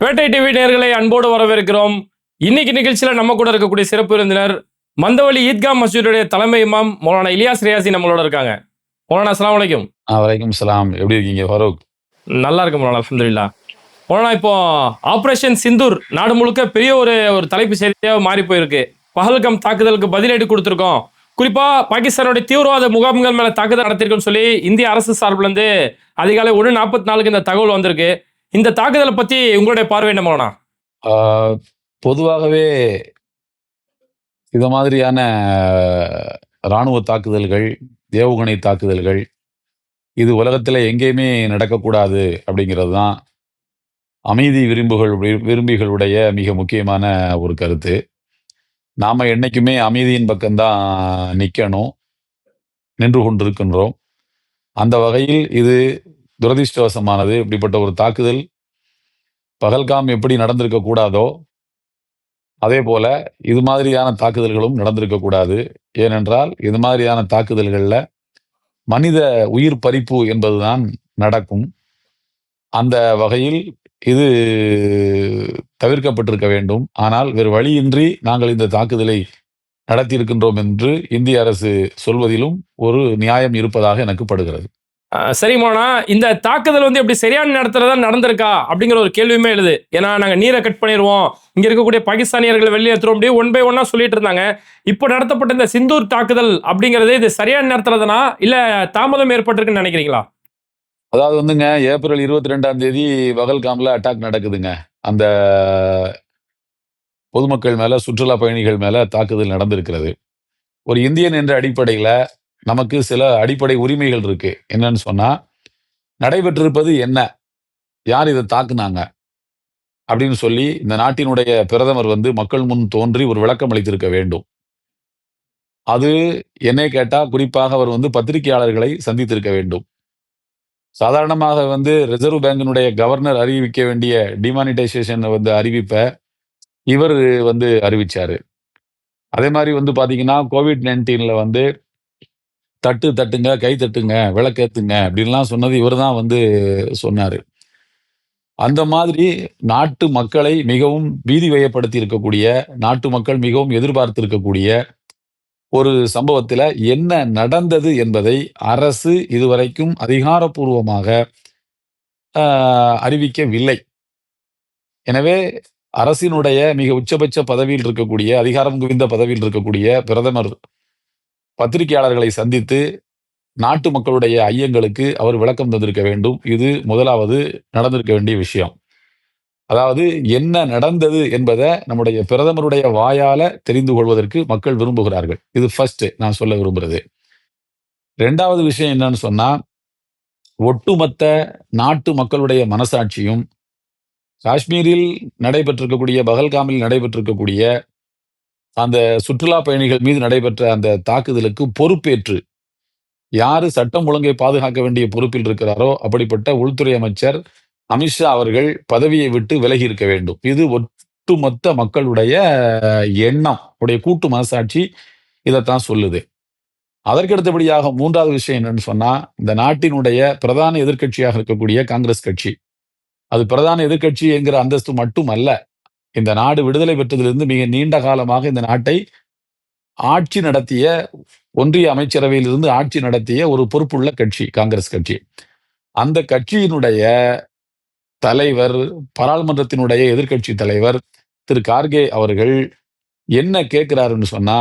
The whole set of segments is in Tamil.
பேட்டை டிவி நேர்களை அன்போடு வரவேற்கிறோம். இன்னைக்கு நிகழ்ச்சியில நம்ம கூட இருக்கக்கூடிய சிறப்பு விருந்தினர் மந்தவழி ஈத்கா மசூதுடைய தலைமை இமாம் மௌலானா இலியாஸ் ரியாசி நம்மளோட இருக்காங்க. மௌலானா அஸ்ஸலாமு அலைக்கும். வலைக்கும் சலாம் எப்படி இருக்கீங்க ஃபரூக்? நல்லா இருக்கு மௌலானா அல்ஹம்துலில்லாஹ் மௌலானா இப்போ ஆபரேஷன் சிந்தூர் நாடு முழுக்க பெரிய ஒரு ஒரு தலைப்பு செய்தியாக மாறி போயிருக்கு. பஹல்கம் தாக்குதலுக்கு பதிலடி கொடுத்துருக்கோம். குறிப்பா பாகிஸ்தானுடைய தீவிரவாத முகாம்கள் மேல தாக்குதல் நடத்திருக்குன்னு சொல்லி இந்திய அரசு சார்பில் இருந்து அதிகாலை ஒன்று நாற்பத்தி நாலுக்கு இந்த தகவல் வந்திருக்கு. இந்த தாக்குதலை பத்தி உங்களுடைய பார்வை என்ன மௌலானா? பொதுவாகவே இது மாதிரியான இராணுவ தாக்குதல்கள் ஏவுகணை தாக்குதல்கள் இது உலகத்தில் எங்கேயுமே நடக்கக்கூடாது அப்படிங்கிறது தான் அமைதி விரும்புகள் விரும்பிகளுடைய மிக முக்கியமான ஒரு கருத்து. நாம் என்னைக்குமே அமைதியின் பக்கம்தான் நிற்கணும் நின்று கொண்டிருக்கின்றோம். அந்த வகையில் இது துரதிர்ஷ்டவசமானது இப்படிப்பட்ட ஒரு தாக்குதல் பகல்காம் எப்படி நடந்திருக்க கூடாதோ அதே போல இது மாதிரியான தாக்குதல்களும் நடந்திருக்க கூடாது. ஏனென்றால் இது மாதிரியான தாக்குதல்களில் மனித உயிர் பறிப்பு என்பதுதான் நடக்கும். அந்த வகையில் இது தவிர்க்கப்பட்டிருக்க வேண்டும். ஆனால் வேறு வழியின்றி நாங்கள் இந்த தாக்குதலை நடத்தியிருக்கின்றோம் என்று இந்திய அரசு சொல்வதிலும் ஒரு நியாயம் இருப்பதாக எனக்கு படுகிறது. சரிமானா இந்த தாக்குதல் வந்து எப்படி சரியான நேரத்துல தான் நடந்திருக்கா அப்படிங்கிற ஒரு கேள்வியுமே எழுது. ஏன்னா நாங்கள் நீரை கட் பண்ணிடுவோம் இங்கே இருக்கக்கூடிய பாகிஸ்தானியர்களை வெளியேற்றுவோம் அப்படி ஒன் பை ஒன்னாக சொல்லிட்டு இருந்தாங்க. இப்போ நடத்தப்பட்ட இந்த சிந்தூர் தாக்குதல் அப்படிங்கிறது இது சரியான நேரத்துல தானா? தாமதம் ஏற்பட்டிருக்குன்னு நினைக்கிறீங்களா? அதாவது வந்துங்க ஏப்ரல் இருபத்தி ரெண்டாம் தேதி பகல்காம்ல அட்டாக் நடக்குதுங்க. அந்த பொதுமக்கள் மேலே சுற்றுலா பயணிகள் மேலே தாக்குதல் நடந்திருக்கிறது. ஒரு இந்தியன் என்ற அடிப்படையில் நமக்கு சில அடிப்படை உரிமைகள் இருக்கு. என்னன்னு சொன்னா நடைபெற்றிருப்பது என்ன? யார் இதை தாக்குனாங்க? அப்படின்னு சொல்லி இந்த நாட்டினுடைய பிரதமர் வந்து மக்கள் முன் தோன்றி ஒரு விளக்கம் அளித்திருக்க வேண்டும். அது என்னை கேட்டால் குறிப்பாக அவர் வந்து பத்திரிகையாளர்களை சந்தித்திருக்க வேண்டும். சாதாரணமாக வந்து ரிசர்வ் பேங்கினுடைய கவர்னர் அறிவிக்க வேண்டிய டிமானிட்டைசேஷன் வந்து அறிவிப்பை இவர் வந்து அறிவிச்சார். அதே மாதிரி வந்து பார்த்தீங்கன்னா கோவிட் நைன்டீனில் வந்து தட்டு தட்டுங்க கை தட்டுங்க விளக்கேத்துங்க அப்படின்லாம் சொன்னது இவர் தான் வந்து சொன்னார். அந்த மாதிரி நாட்டு மக்களை மிகவும் பீதி வயப்படுத்தி இருக்கக்கூடிய நாட்டு மக்கள் மிகவும் எதிர்பார்த்து இருக்கக்கூடிய ஒரு சம்பவத்துல என்ன நடந்தது என்பதை அரசு இதுவரைக்கும் அதிகாரப்பூர்வமாக ஆஹ், அறிவிக்கவில்லை. எனவே அரசினுடைய மிக உச்சபட்ச பதவியில் இருக்கக்கூடிய அதிகாரம் குவிந்த பதவியில் இருக்கக்கூடிய பிரதமர் பத்திரிகையாளர்களை சந்தித்து நாட்டு மக்களுடைய ஐயங்களுக்கு அவர் விளக்கம் தந்திருக்க வேண்டும். இது முதலாவது நடந்திருக்க வேண்டிய விஷயம். அதாவது என்ன நடந்தது என்பதை நம்முடைய பிரதமருடைய வாயால தெரிந்து கொள்வதற்கு மக்கள் விரும்புகிறார்கள். இது ஃபர்ஸ்ட் நான் சொல்ல விரும்புறது. ரெண்டாவது விஷயம் என்னன்னு சொன்னா ஒட்டுமொத்த நாட்டு மக்களுடைய மனசாட்சியும் காஷ்மீரில் நடைபெற்றிருக்கக்கூடிய பகல்காமில் நடைபெற்றிருக்கக்கூடிய அந்த சுற்றுலா பயணிகள் மீது நடைபெற்ற அந்த தாக்குதலுக்கு பொறுப்பேற்று யாரு சட்டம் ஒழுங்கை பாதுகாக்க வேண்டிய பொறுப்பில் இருக்கிறாரோ அப்படிப்பட்ட உள்துறை அமைச்சர் அமித்ஷா அவர்கள் பதவியை விட்டு விலகி இருக்க வேண்டும். இது ஒட்டுமொத்த மக்களுடைய எண்ணம். உடைய கூட்டு மனசாட்சி இதைத்தான் சொல்லுது. அதற்கடுத்தபடியாக மூன்றாவது விஷயம் என்னன்னு சொன்னா இந்த நாட்டினுடைய பிரதான எதிர்க்கட்சியாக இருக்கக்கூடிய காங்கிரஸ் கட்சி. அது பிரதான எதிர்க்கட்சி என்கிற அந்தஸ்து மட்டும் அல்ல இந்த நாடு விடுதலை பெற்றதிலிருந்து மிக நீண்ட காலமாக இந்த நாட்டை ஆட்சி நடத்திய ஒன்றிய அமைச்சரவையிலிருந்து ஆட்சி நடத்திய ஒரு பொறுப்புள்ள கட்சி காங்கிரஸ் கட்சி. அந்த கட்சியினுடைய தலைவர் பாராளுமன்றத்தினுடைய எதிர்க்கட்சி தலைவர் திரு. கார்கே அவர்கள் என்ன கேட்கிறாருன்னு சொன்னா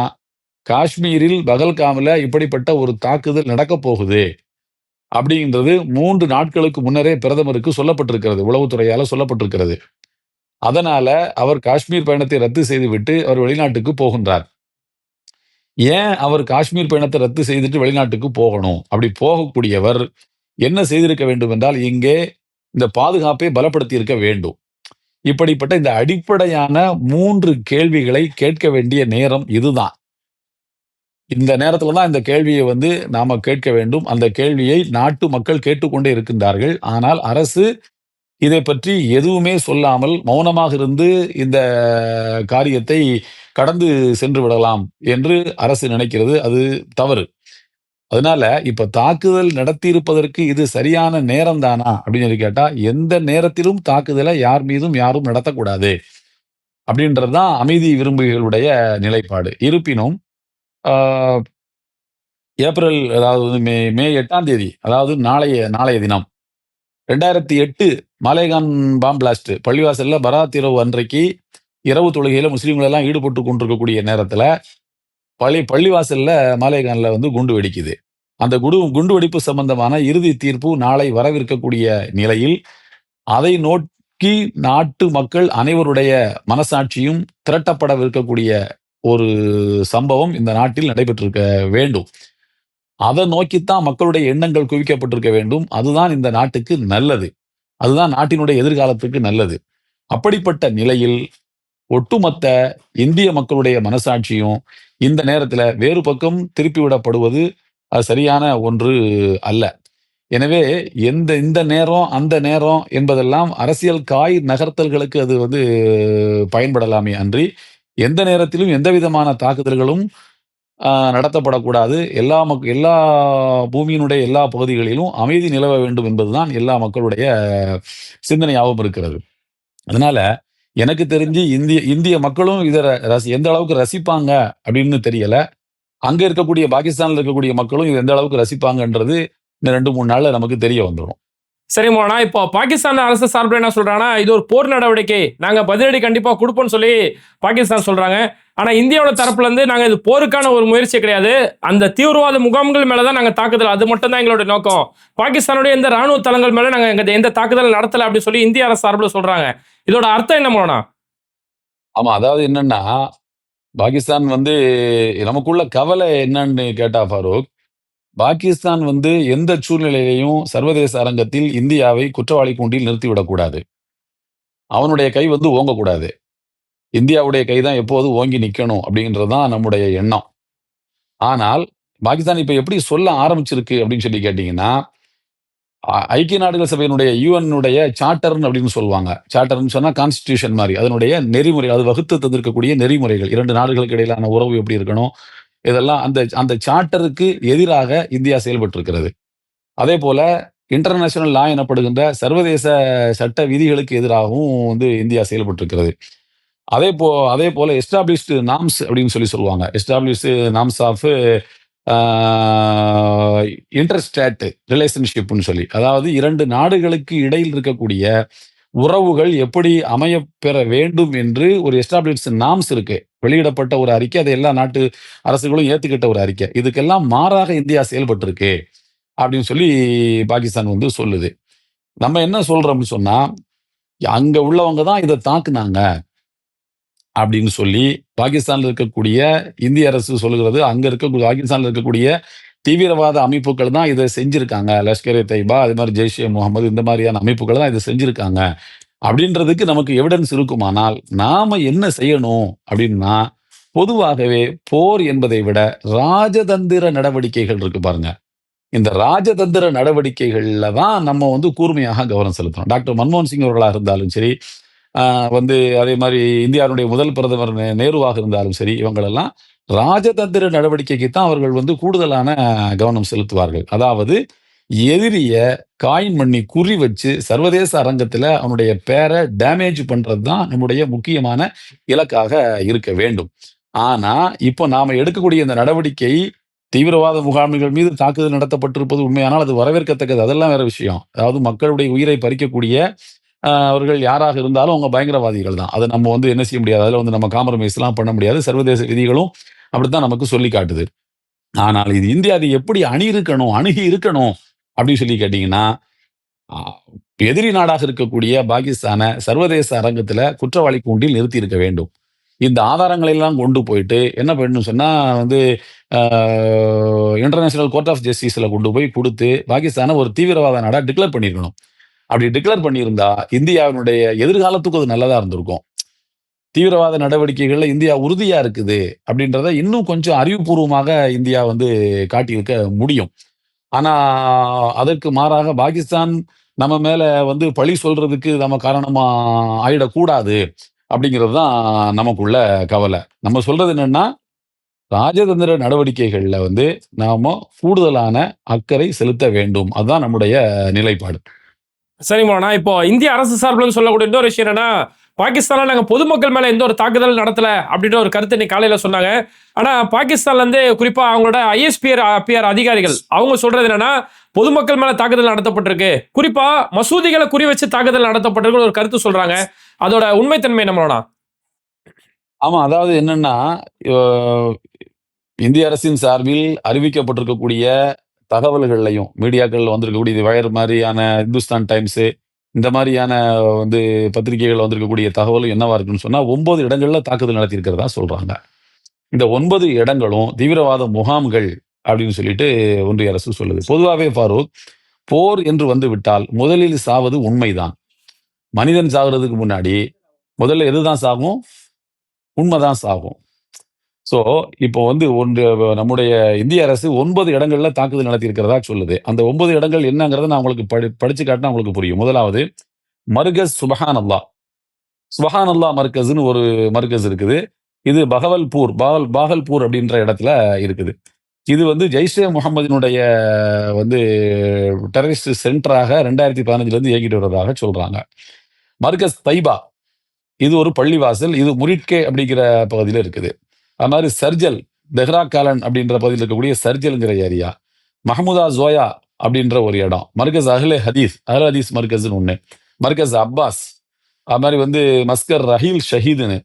காஷ்மீரில் பகல்காமில் இப்படிப்பட்ட ஒரு தாக்குதல் நடக்க போகுது அப்படின்றது மூன்று நாட்களுக்கு முன்னரே பிரதமருக்கு சொல்லப்பட்டிருக்கிறது உளவுத்துறையால் சொல்லப்பட்டிருக்கிறது. அதனால அவர் காஷ்மீர் பயணத்தை ரத்து செய்துவிட்டு அவர் வெளிநாட்டுக்கு போகின்றார். ஏன் அவர் காஷ்மீர் பயணத்தை ரத்து செய்துட்டு வெளிநாட்டுக்கு போகணும்? அப்படி போகக்கூடியவர் என்ன செய்திருக்க வேண்டும் என்றால் இங்கே இந்த பாதுகாப்பை பலப்படுத்தி இருக்க வேண்டும். இப்படிப்பட்ட இந்த அடிப்படையான மூன்று கேள்விகளை கேட்க வேண்டிய நேரம் இதுதான். இந்த நேரத்துல தான் இந்த கேள்வியை வந்து நாம கேட்க வேண்டும். அந்த கேள்வியை நாட்டு மக்கள் கேட்டுக்கொண்டே இருக்கின்றார்கள். ஆனால் அரசு இதை பற்றி எதுவுமே சொல்லாமல் மௌனமாக இருந்து இந்த காரியத்தை கடந்து சென்று விடலாம் என்று அரசு நினைக்கிறது. அது தவறு. அதனால இப்ப தாக்குதல் நடத்தியிருப்பதற்கு இது சரியான நேரம் தானா அப்படின்னு சொல்லி கேட்டா எந்த நேரத்திலும் தாக்குதலை யார் மீதும் யாரும் நடத்தக்கூடாது அப்படின்றதுதான் அமைதி விரும்புகளுடைய நிலைப்பாடு. இருப்பினும் ஏப்ரல் அதாவது மே மே எட்டாம் தேதி அதாவது நாளைய நாளைய தினம் ரெண்டாயிரத்தி எட்டு மாலேகான் பாம் பிளாஸ்ட் பள்ளிவாசல்ல பராத் இரவு அன்றைக்கு இரவு தொழுகையில முஸ்லீம்கள் எல்லாம் ஈடுபட்டு கொண்டிருக்கக்கூடிய நேரத்துல பள்ளி பள்ளிவாசல்ல மாலேகான்ல வந்து குண்டு வெடிக்குது. அந்த குடு குண்டு வெடிப்பு சம்பந்தமான இறுதி தீர்ப்பு நாளை வரவிருக்கக்கூடிய நிலையில் அதை நோக்கி நாட்டு மக்கள் அனைவருடைய மனசாட்சியும் திரட்டப்படவிருக்கக்கூடிய ஒரு சம்பவம் இந்த நாட்டில் நடைபெற்றிருக்க வேண்டும். அதை நோக்கித்தான் மக்களுடைய எண்ணங்கள் குவிக்கப்பட்டிருக்க வேண்டும். அதுதான் இந்த நாட்டுக்கு நல்லது. அதுதான் நாட்டினுடைய எதிர்காலத்துக்கு நல்லது. அப்படிப்பட்ட நிலையில் ஒட்டுமொத்த இந்திய மக்களுடைய மனசாட்சியும் இந்த நேரத்துல வேறு பக்கம் திருப்பிவிடப்படுவது அது சரியான ஒன்று அல்ல. எனவே எந்த இந்த நேரம் அந்த நேரம் என்பதெல்லாம் அரசியல் காய் நகர்த்தல்களுக்கு அது வந்து பயன்படலாமே அன்றி எந்த நேரத்திலும் எந்த விதமான தாக்குதல்களும் நடத்தப்படக்கூடாது. எல்லா மக் எல்லா பூமியினுடைய எல்லா பகுதிகளிலும் அமைதி நிலவ வேண்டும் என்பதுதான் எல்லா மக்களுடைய சிந்தனையாகவும் இருக்கிறது. அதனால எனக்கு தெரிஞ்சு இந்திய இந்திய மக்களும் இதை ர- ரசி எந்த அளவுக்கு ரசிப்பாங்க அப்படின்னு தெரியல. அங்க இருக்கக்கூடிய பாகிஸ்தான்ல இருக்கக்கூடிய மக்களும் இது எந்த அளவுக்கு ரசிப்பாங்கன்றது இந்த ரெண்டு மூணு நாள்ல நமக்கு தெரிய வந்துடும் சரி மோனா இப்போ பாகிஸ்தான் அரசு சார்பில் என்ன சொல்றாங்கன்னா இது ஒரு போர் நடவடிக்கை. நாங்க பதிலடி கண்டிப்பா கொடுப்போம்னு சொல்லி பாகிஸ்தான் சொல்றாங்க. ஆனால் இந்தியாவோட தரப்புலேருந்து நாங்கள் இது போருக்கான ஒரு முயற்சி கிடையாது. அந்த தீவிரவாத முகாம்கள் மேலே தான் நாங்கள் தாக்குதல். அது மட்டும் தான் எங்களோட நோக்கம். பாகிஸ்தானுடைய எந்த ராணுவ தளங்கள் மேலே நாங்கள் எங்கள் எந்த தாக்குதல் நடத்தலை அப்படின்னு சொல்லி இந்திய அரசு சார்பில் சொல்கிறாங்க இதோட அர்த்தம் என்ன மோனா? ஆமாம் அதாவது என்னன்னா பாகிஸ்தான் வந்து நமக்குள்ள கவலை என்னன்னு கேட்டா ஃபாரூக் பாகிஸ்தான் வந்து எந்த சூழ்நிலையிலையும் சர்வதேச அரங்கத்தில் இந்தியாவை குற்றவாளி கூண்டில் நிறுத்திவிடக்கூடாது. அவனுடைய கை வந்து ஓங்கக்கூடாது. இந்தியாவுடைய கை தான் எப்போது ஓங்கி நிற்கணும் அப்படின்றது தான் நம்முடைய எண்ணம். ஆனால் பாகிஸ்தான் இப்போ எப்படி சொல்ல ஆரம்பிச்சிருக்கு அப்படின்னு சொல்லி கேட்டிங்கன்னா ஐக்கிய நாடுகள் சபையினுடைய யூஎன்னுடைய சார்ட்டர்னு அப்படின்னு சொல்லுவாங்க. சார்ட்டர்னு சொன்னால் கான்ஸ்டியூஷன் மாதிரி அதனுடைய நெறிமுறை அது வகுத்து தந்திருக்கக்கூடிய நெறிமுறைகள். இரண்டு நாடுகளுக்கு இடையிலான உறவு எப்படி இருக்கணும்? இதெல்லாம் அந்த அந்த சார்ட்டருக்கு எதிராக இந்தியா செயல்பட்டு இருக்கிறது அதே போல இன்டர்நேஷனல் லா எனப்படுகின்ற சர்வதேச சட்ட விதிகளுக்கு எதிராகவும் வந்து இந்தியா செயல்பட்டு இருக்கிறது அதே போ அதே போல எஸ்டாப்ளிஷ்டு நாம்ஸ் அப்படின்னு சொல்லி சொல்லுவாங்க. எஸ்டாப்ளிஷ்டு நாம்ஸ் ஆஃப் இன்டர்ஸ்டேட் ரிலேஷன்ஷிப்னு சொல்லி. அதாவது இரண்டு நாடுகளுக்கு இடையில் இருக்கக்கூடிய உறவுகள் எப்படி அமையப்பெற வேண்டும் என்று ஒரு எஸ்டாப்ளிஷ் நாம்ஸ் இருக்கு. வெளியிடப்பட்ட ஒரு அறிக்கை அதை எல்லா நாட்டு அரசுகளும் ஏற்றுக்கிட்ட ஒரு அறிக்கை. இதுக்கெல்லாம் மாறாக இந்தியா செயல்பட்டு இருக்கு அப்படின்னு சொல்லி பாகிஸ்தான் வந்து சொல்லுது. நம்ம என்ன சொல்றோம்னு சொன்னா அங்க உள்ளவங்க தான் இதை தாக்குனாங்க. அப்படின்னு சொல்லி பாகிஸ்தானில் இருக்கக்கூடிய இந்திய அரசு சொல்லுகிறது. அங்கே இருக்கக்கூடிய பாகிஸ்தானில் இருக்கக்கூடிய தீவிரவாத அமைப்புகள் தான் இதை செஞ்சுருக்காங்க. லஷ்கர் தைபா அது மாதிரி ஜெய்ஷே முகமது இந்த மாதிரியான அமைப்புகள் தான் இதை செஞ்சுருக்காங்க. அப்படின்றதுக்கு நமக்கு எவிடன்ஸ் இருக்குமானால் நாம என்ன செய்யணும் அப்படின்னா பொதுவாகவே போர் என்பதை விட ராஜதந்திர நடவடிக்கைகள் இருக்கு பாருங்க. இந்த ராஜதந்திர நடவடிக்கைகளில் தான் நம்ம வந்து கூர்மையாக கவனம் செலுத்தணும். டாக்டர் மன்மோகன் சிங் அவர்களாக இருந்தாலும் சரி வந்து அதே மாதிரி இந்தியாவுடைய முதல் பிரதமர் நேருவாக இருந்தாலும் சரி இவங்களெல்லாம் ராஜதந்திர நடவடிக்கைக்கு தான் அவர்கள் வந்து கூடுதலான கவனம் செலுத்துவார்கள். அதாவது எதிரிய காயின் பண்ணி குறி வச்சு சர்வதேச அரங்கத்தில் அவனுடைய பேரை டேமேஜ் பண்ணுறது தான் நம்முடைய முக்கியமான இலக்காக இருக்க வேண்டும். ஆனால் இப்போ நாம எடுக்கக்கூடிய இந்த நடவடிக்கை தீவிரவாத முகாம்கள் மீது தாக்குதல் நடத்தப்பட்டிருப்பது உண்மையானால் அது வரவேற்கத்தக்கது. அதெல்லாம் வேற விஷயம். அதாவது மக்களுடைய உயிரை பறிக்கக்கூடிய அவர்கள் யாராக இருந்தாலும் அவங்க பயங்கரவாதிகள் தான். அதை நம்ம வந்து என்ன செய்ய முடியாது. அதில் வந்து நம்ம காம்ப்ரமைஸ்லாம் பண்ண முடியாது. சர்வதேச விதிகளும் அப்படித்தான் நமக்கு சொல்லி காட்டுது. ஆனால் இது இந்தியா அது எப்படி அணி இருக்கணும் அணுகி இருக்கணும் அப்படின்னு சொல்லி கேட்டிங்கன்னா எதிரி நாடாக இருக்கக்கூடிய பாகிஸ்தானை சர்வதேச அரங்கத்தில் குற்றவாளி கூண்டில் நிறுத்தி இருக்க வேண்டும். இந்த ஆதாரங்களை எல்லாம் கொண்டு போயிட்டு என்ன பண்ணணும் சொன்னால் வந்து இன்டர்நேஷனல் கோர்ட் ஆஃப் ஜஸ்டிஸில் கொண்டு போய் கொடுத்து பாகிஸ்தானை ஒரு தீவிரவாத நாடாக டிக்ளேர் பண்ணியிருக்கணும் அப்படி டிக்ளேர் பண்ணியிருந்தா இந்தியாவினுடைய எதிர்காலத்துக்கு அது நல்லதா இருந்திருக்கும். தீவிரவாத நடவடிக்கைகள்ல இந்தியா உறுதியா இருக்குது அப்படின்றத இன்னும் கொஞ்சம் அறிவுபூர்வமாக இந்தியா வந்து காட்டியிருக்க முடியும். ஆனா அதற்கு மாறாக பாகிஸ்தான் நம்ம மேல வந்து பழி சொல்றதுக்கு நம்ம காரணமா ஆயிடக்கூடாது அப்படிங்கிறது தான் நமக்குள்ள கவலை. நம்ம சொல்றது என்னன்னா ராஜதந்திர நடவடிக்கைகள்ல வந்து நாம கூடுதலான அக்கறை செலுத்த வேண்டும். அதுதான் நம்முடைய நிலைப்பாடு. சரி மோனா இப்போ இந்திய அரசு சார்பில் சொல்லக்கூடிய இன்னொரு விஷயம் என்னன்னா பாகிஸ்தானில் நாங்கள் பொதுமக்கள் மேலே எந்த ஒரு தாக்குதல் நடத்தல அப்படின்ற ஒரு கருத்து இன்னைக்கு காலையில் சொன்னாங்க. ஆனால் பாகிஸ்தான்லேருந்து குறிப்பாக அவங்களோட ஐஎஸ்பிஆர் பிஆர் அதிகாரிகள் அவங்க சொல்றது என்னன்னா பொதுமக்கள் மேலே தாக்குதல் நடத்தப்பட்டிருக்கு. குறிப்பாக மசூதிகளை குறி வச்சு தாக்குதல் நடத்தப்பட்டிருக்கு ஒரு கருத்து சொல்றாங்க. அதோட உண்மைத்தன்மை நம்மளோட ஆமாம் அதாவது என்னன்னா இந்திய அரசின் சார்பில் அறிவிக்கப்பட்டிருக்கக்கூடிய தகவல்கள்லையும் மீடியாக்கள் வந்திருக்கக்கூடிய இது வயர் மாதிரியான இந்துஸ்தான் டைம்ஸு இந்த மாதிரியான வந்து பத்திரிகைகள் வந்திருக்கக்கூடிய தகவலும் என்னவா இருக்குன்னு சொன்னால் ஒன்பது இடங்களில் தாக்குதல் நடத்தியிருக்கிறதா சொல்கிறாங்க இந்த ஒன்பது இடங்களும் தீவிரவாத முகாம்கள் அப்படின்னு சொல்லிட்டு ஒன்றிய அரசு சொல்லுது. பொதுவாகவே ஃபாரூக் போர் என்று வந்து விட்டால் முதலில் சாவது உண்மைதான். மனிதன் சாகிறதுக்கு முன்னாடி முதல்ல எதுதான் சாகும்? உண்மைதான் சாகும். ஸோ இப்போ வந்து ஒன்று நம்முடைய இந்திய அரசு ஒன்பது இடங்கள்ல தாக்குதல் நடத்தி இருக்கிறதா சொல்லுது. அந்த ஒன்பது இடங்கள் என்னங்கிறத நான் உங்களுக்கு படி படிச்சு காட்டினா உங்களுக்கு புரியும். முதலாவது மர்கஸ் சுபஹான் அல்லா சுபஹான் அல்லா மர்கஸ்னு ஒரு மர்கஸ் இருக்குது. இது பகவல்பூர் பாகல் பாகல்பூர் அப்படின்ற இடத்துல இருக்குது. இது வந்து ஜெய்ஷே முகமதினுடைய வந்து டெரரிஸ்ட் சென்டராக ரெண்டாயிரத்தி பதினஞ்சுலேருந்து இயக்கிட்டு வர்றதாக சொல்கிறாங்க மர்கஸ் தைபா. இது ஒரு பள்ளிவாசல். இது முரிட்கே அப்படிங்கிற பகுதியில் இருக்குது. அது மாதிரி சர்ஜல் தெஹ்ரா காலன் அப்படின்ற பகுதியில் இருக்கக்கூடிய சர்ஜல்ங்கிற ஏரியா மஹமுதா ஜோயா அப்படின்ற ஒரு இடம். மர்கஸ் அஹ்லே ஹதீஸ் அஹ்ல ஹதீஸ் மர்கஸ்னு ஒன்று மர்கஸ் அப்பாஸ் அது மாதிரி வந்து மஸ்கர் ரஹீல் ஷஹீதுன்னு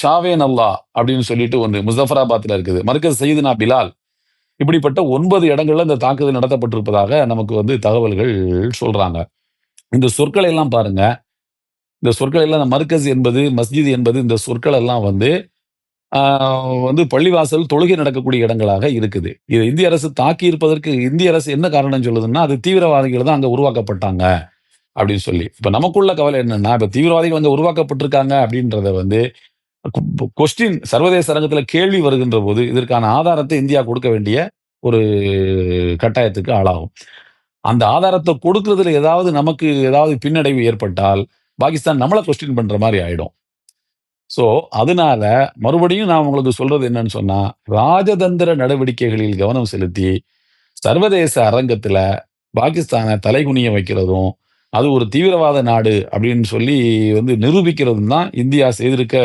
ஷாவேன் அல்லா அப்படின்னு சொல்லிட்டு ஒன்று முசஃபராபாத்தில் இருக்குது. மர்கஸ் சயீதுனா பிலால். இப்படிப்பட்ட ஒன்பது இடங்கள்ல இந்த தாக்குதல் நடத்தப்பட்டிருப்பதாக நமக்கு வந்து தகவல்கள் சொல்றாங்க. இந்த சொற்களை எல்லாம் பாருங்க. இந்த சொற்கள் எல்லாம் மர்கஸ் என்பது மஸ்ஜித் என்பது இந்த சொற்கள் எல்லாம் வந்து வந்து பள்ளிவாசல் தொழுகை நடக்கக்கூடிய இடங்களாக இருக்குது. இது இந்திய அரசு தாக்கி இருப்பதற்கு இந்திய அரசு என்ன காரணம் சொல்லுதுன்னா அது தீவிரவாதிகள் தான் அங்கே உருவாக்கப்பட்டாங்க அப்படின்னு சொல்லி. இப்போ நமக்குள்ள கவலை என்னன்னா இப்போ தீவிரவாதிகள் அங்கே உருவாக்கப்பட்டிருக்காங்க அப்படின்றத வந்து கொஸ்டின் சர்வதேச அரங்கத்தில் கேள்வி வருகின்ற போது இதற்கான ஆதாரத்தை இந்தியா கொடுக்க வேண்டிய ஒரு கட்டாயத்துக்கு ஆளாகும். அந்த ஆதாரத்தை கொடுக்கறதுல ஏதாவது நமக்கு ஏதாவது பின்னடைவு ஏற்பட்டால் பாகிஸ்தான் நம்மளை கொஸ்டின் பண்ற மாதிரி ஆயிடும். ஸோ அதனால மறுபடியும் நான் உங்களுக்கு சொல்றது என்னன்னு சொன்னா ராஜதந்திர நடவடிக்கைகளில் கவனம் செலுத்தி சர்வதேச அரங்கத்துல பாகிஸ்தானை தலைகுனிய வைக்கிறதும் அது ஒரு தீவிரவாத நாடு அப்படின்னு சொல்லி வந்து நிரூபிக்கிறதும் தான் இந்தியா செய்திருக்க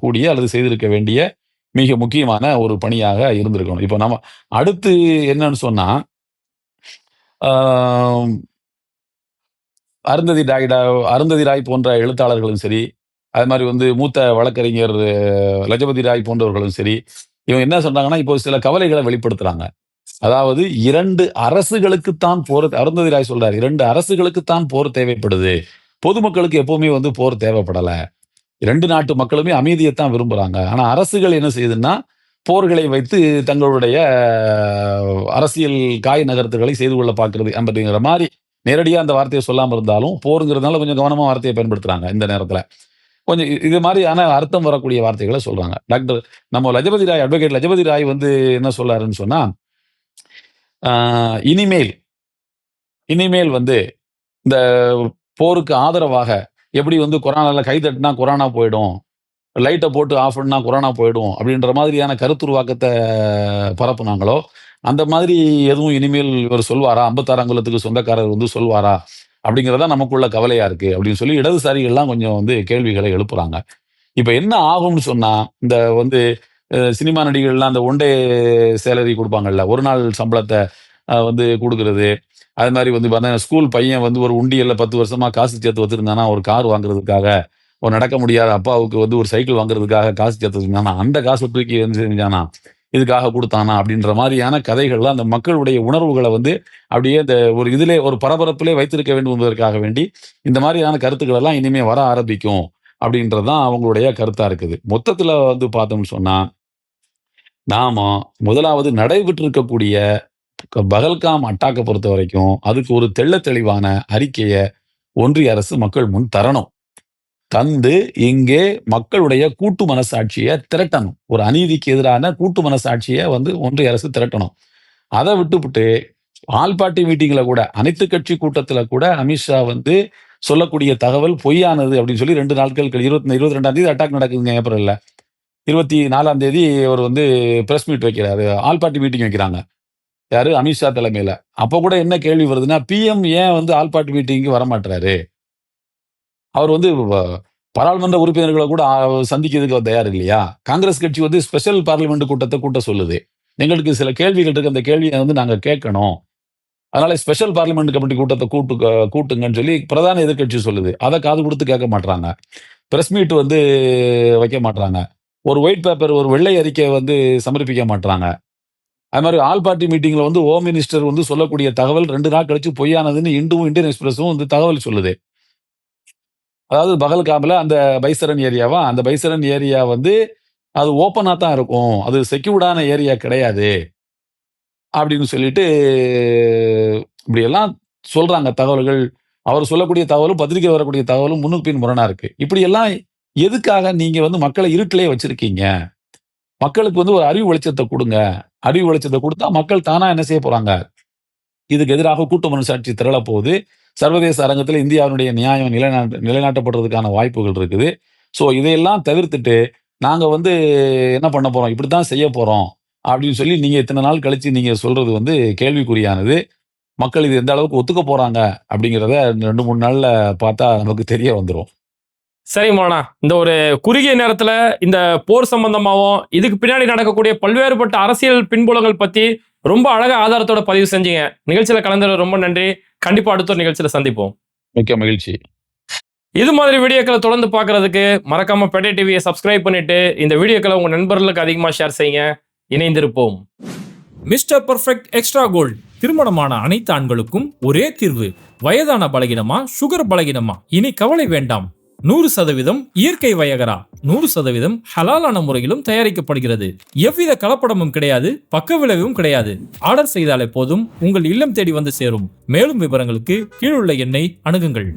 கூடிய அல்லது செய்திருக்க வேண்டிய மிக முக்கியமான ஒரு பணியாக இருந்திருக்கணும். இப்போ நம்ம அடுத்து என்னன்னு சொன்னா அருந்ததி ராய் அருந்ததி ராய் போன்ற எழுத்தாளர்களும் சரி அது மாதிரி வந்து மூத்த வழக்கறிஞர் லஜபதி ராய் போன்றவர்களும் சரி இவங்க என்ன சொல்றாங்கன்னா இப்போ சில கவலைகளை வெளிப்படுத்துறாங்க. அதாவது இரண்டு அரசுகளுக்குத்தான் போர் அருந்ததி ராய் சொல்றாரு இரண்டு அரசுகளுக்குத்தான் போர் தேவைப்படுது. பொதுமக்களுக்கு எப்பவுமே வந்து போர் தேவைப்படலை. இரண்டு நாட்டு மக்களுமே அமைதியைத்தான் விரும்புறாங்க. ஆனா அரசுகள் என்ன செய்யுதுன்னா போர்களை வைத்து தங்களுடைய அரசியல் காய் நகர்த்துகளை செய்து கொள்ள பார்க்கறது அப்படிங்கிற மாதிரி நேரடியாக அந்த வார்த்தையை சொல்லாமல் இருந்தாலும் போருங்கிறதுனால கொஞ்சம் கவனமாக வார்த்தையை பயன்படுத்துறாங்க இந்த நேரத்தில். கொஞ்சம் இது மாதிரியான அர்த்தம் வரக்கூடிய வார்த்தைகளை சொல்றாங்க. டாக்டர் நம்ம லஜபதி ராய் அட்வொகேட் லஜபதி ராய் வந்து என்ன சொல்றாருன்னு சொன்னா ஆஹ், இனிமேல் இனிமேல் வந்து இந்த போருக்கு ஆதரவாக எப்படி வந்து கொரோனால கை தட்டினா கொரோனா போயிடும் லைட்டை போட்டு ஆஃப் பண்ணா கொரோனா போயிடும் அப்படின்ற மாதிரியான கருத்துருவாக்கத்தை பரப்புனாங்களோ அந்த மாதிரி எதுவும் இனிமேல் இவர் சொல்வாரா? ஐம்பத்தாறு அங்குலத்துக்கு சொந்தக்காரர் வந்து சொல்வாரா? அப்படிங்கிறதா நமக்குள்ள கவலையா இருக்கு அப்படின்னு சொல்லி இடதுசாரிகள்லாம் கொஞ்சம் வந்து கேள்விகளை எழுப்புறாங்க. இப்போ என்ன ஆகும்னு சொன்னா இந்த வந்து சினிமா நடிகர்கள்லாம் அந்த ஒன் டே சேலரி கொடுப்பாங்கல்ல ஒரு நாள் சம்பளத்தை வந்து கொடுக்கறது. அது மாதிரி வந்து பார்த்தா ஸ்கூல் பையன் வந்து ஒரு உண்டியல்ல பத்து வருஷமா காசு சேர்த்து வச்சிருந்தானா ஒரு கார் வாங்குறதுக்காக ஒரு நடக்க முடியாத அப்பாவுக்கு வந்து ஒரு சைக்கிள் வாங்குறதுக்காக காசு சேர்த்து வச்சிருந்தானா அந்த காசை தூக்கி வந்து செஞ்சானா இதுக்காக கொடுத்தானா அப்படின்ற மாதிரியான கதைகள்லாம் அந்த மக்களுடைய உணர்வுகளை வந்து அப்படியே இந்த ஒரு இதிலே ஒரு பரபரப்பிலே வைத்திருக்க வேண்டும் என்பதற்காக வேண்டி இந்த மாதிரியான கருத்துக்கள் எல்லாம் இனிமே வர ஆரம்பிக்கும் அப்படின்றதுதான் அவங்களுடைய கருத்தா இருக்குது. மொத்தத்துல வந்து பார்த்தோம்னு சொன்னா நாம முதலாவது நடைபெற்று இருக்கக்கூடிய பகல்காம் அட்டாக்கை பொறுத்த வரைக்கும் அதுக்கு ஒரு தெள்ள தெளிவான அறிக்கையை ஒன்றிய அரசு மக்கள் முன் தரணும். தந்து இங்கே மக்களுடைய கூட்டு மனசாட்சியை திரட்டணும். ஒரு அநீதிக்கு எதிரான கூட்டு மனசாட்சியை வந்து ஒன்றிய அரசு திரட்டணும். அதை விட்டுவிட்டு ஆல் பார்ட்டி மீட்டிங்ல கூட அனைத்து கட்சி கூட்டத்தில் கூட அமித்ஷா வந்து சொல்லக்கூடிய தகவல் பொய்யானது அப்படின்னு சொல்லி ரெண்டு நாட்கள் இருபத்தி இருபத்தி ரெண்டாம் தேதி அட்டாக் நடக்குதுங்க ஏப்ரலில். இருபத்தி நாலாம் தேதி அவர் வந்து ப்ரெஸ் மீட் வைக்கிறாரு. ஆல் பார்ட்டி மீட்டிங் வைக்கிறாங்க. யாரு? அமித்ஷா தலைமையில். அப்போ கூட என்ன கேள்வி வருதுன்னா பிஎம் ஏன் வந்து ஆல் பார்ட்டி மீட்டிங்க்கு வர மாட்டாரு அவர் வந்து பாராளுமன்ற உறுப்பினர்களை கூட சந்திக்கிறதுக்கு தயார் இல்லையா? காங்கிரஸ் கட்சி வந்து ஸ்பெஷல் பார்லிமெண்ட் கூட்டத்தை கூட்ட சொல்லுது. எங்களுக்கு சில கேள்விகள் இருக்கு. அந்த கேள்வியை வந்து நாங்கள் கேட்கணும். அதனால ஸ்பெஷல் பார்லிமெண்ட் கமிட்டி கூட்டத்தை கூட்டு கூட்டுங்கன்னு சொல்லி பிரதான எதிர்க்கட்சி சொல்லுது. அதை காது கொடுத்து கேட்க மாட்டாங்க பிரஸ் மீட் வந்து வைக்க மாட்றாங்க. ஒரு ஒயிட் பேப்பர் ஒரு வெள்ளை அறிக்கை வந்து சமர்ப்பிக்க மாட்றாங்க. அது மாதிரி ஆல் பார்ட்டி மீட்டிங்கில் வந்து ஹோம் மினிஸ்டர் வந்து சொல்லக்கூடிய தகவல் ரெண்டு நாள் கழிச்சு பொய்யானதுன்னு இந்துவும் இந்தியன் எக்ஸ்பிரஸும் வந்து தகவல் சொல்லுது. அதாவது பகல்காமில் அந்த பைசரன் ஏரியாவா? அந்த பைசரன் ஏரியா வந்து அது ஓப்பனாக தான் இருக்கும். அது செக்யூர்டான ஏரியா கிடையாது. அப்படின்னு சொல்லிட்டு இப்படியெல்லாம் சொல்கிறாங்க தகவல்கள். அவர் சொல்லக்கூடிய தகவலும் பத்திரிக்கை வரக்கூடிய தகவலும் முன்னுக்கு பின் முரணாக இருக்குது இப்படியெல்லாம் எதுக்காக நீங்கள் வந்து மக்களை இருட்டிலே வச்சுருக்கீங்க? மக்களுக்கு வந்து ஒரு அறிவு வெளிச்சத்தை கொடுங்க. அறிவு வெளிச்சத்தை கொடுத்தா மக்கள் தானாக என்ன செய்ய போகிறாங்க இதுக்கு எதிராக கூட்டு மனசாட்சி திரள போகுது சர்வதேச அரங்கத்தில் இந்தியாவினுடைய நியாயம் நிலைநாட்ட நிலைநாட்டப்படுறதுக்கான வாய்ப்புகள் இருக்குது. ஸோ இதையெல்லாம் தவிர்த்துட்டு நாங்கள் வந்து என்ன பண்ண போகிறோம் இப்படி தான் செய்ய போகிறோம் அப்படின்னு சொல்லி நீங்கள் இத்தனை நாள் கழித்து நீங்கள் சொல்கிறது வந்து கேள்விக்குறியானது. மக்கள் இது எந்த அளவுக்கு ஒத்துக்க போகிறாங்க அப்படிங்கிறத ரெண்டு மூணு நாளில் பார்த்தா நமக்கு தெரிய வந்துடும் சரி மோனா இந்த ஒரு குறுகிய நேரத்தில் இந்த போர் சம்பந்தமாகவும் இதுக்கு பின்னாடி நடக்கக்கூடிய பல்வேறுபட்ட அரசியல் பின்புலங்கள் பற்றி ரொம்ப அழகா ஆதாரத்தோட பதிவு செஞ்சீங்க. நிகழ்ச்சியில கலந்துட ரொம்ப நன்றி. கண்டிப்பா அடுத்த ஒரு நிகழ்ச்சியில சந்திப்போம். மிக்க மகிழ்ச்சி. இது மாதிரி வீடியோக்களை தொடர்ந்து பார்க்கறதுக்கு மறக்காம பெட்டை டிவியை சப்ஸ்கிரைப் பண்ணிட்டு இந்த வீடியோக்களை உங்க நண்பர்களுக்கு அதிகமாக ஷேர் செய்யுங்க. இணைந்திருப்போம். Mister perfect extra gold. திருமணமான அனைத்து ஆண்களுக்கும் ஒரே தீர்வு. வயதான பலகினமா சுகர் பலகினமா? இனி கவலை வேண்டாம். நூறு சதவீதம் இயற்கை வயகரா. நூறு சதவீதம் ஹலாலான முறையிலும் தயாரிக்கப்படுகிறது. எவ்வித கலப்படமும் கிடையாது பக்க விளைவும் கிடையாது. ஆர்டர் செய்தாலே போதும் உங்கள் இல்லம் தேடி வந்து சேரும். மேலும் விவரங்களுக்கு கீழுள்ள எண்ணை அணுகுங்கள்.